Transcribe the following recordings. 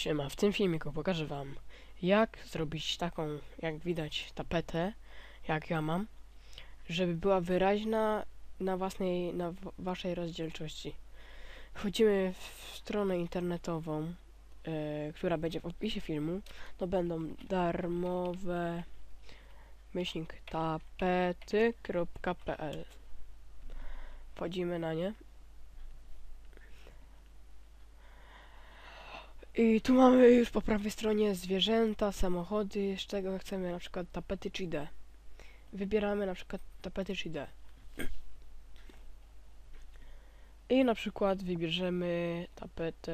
Siema, w tym filmiku pokażę wam jak zrobić taką, jak widać, tapetę, jak ja mam, żeby była wyraźna na własnej, na waszej rozdzielczości. Wchodzimy w stronę internetową, e, która będzie w opisie filmu. To będą darmowe myślnik tapety.pl Wchodzimy na nie. I tu mamy już po prawej stronie zwierzęta, samochody, z czego chcemy na przykład tapety 3D. Wybieramy na przykład tapety 3D. I na przykład wybierzemy tapetę,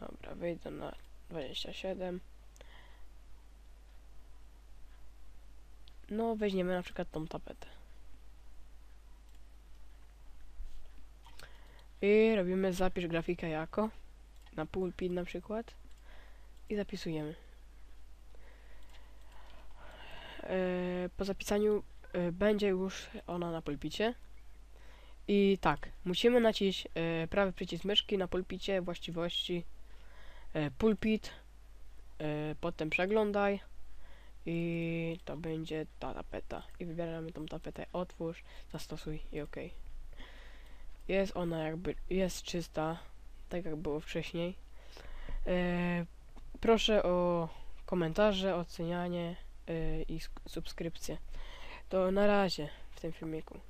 dobra, wejdę na 27. No, weźmiemy na przykład tą tapetę. I robimy zapisz grafikę jako na pulpit na przykład i zapisujemy. E, po zapisaniu e, będzie już ona na pulpicie. I tak, musimy nacisnąć e, prawy przycisk myszki na pulpicie, właściwości, pulpit, potem przeglądaj i to będzie ta tapeta. I wybieramy tą tapetę, otwórz, zastosuj i OK. Jest ona jakby, jest czysta, tak jak było wcześniej. E, proszę o komentarze, ocenianie e, i sk- subskrypcję. To na razie w tym filmiku.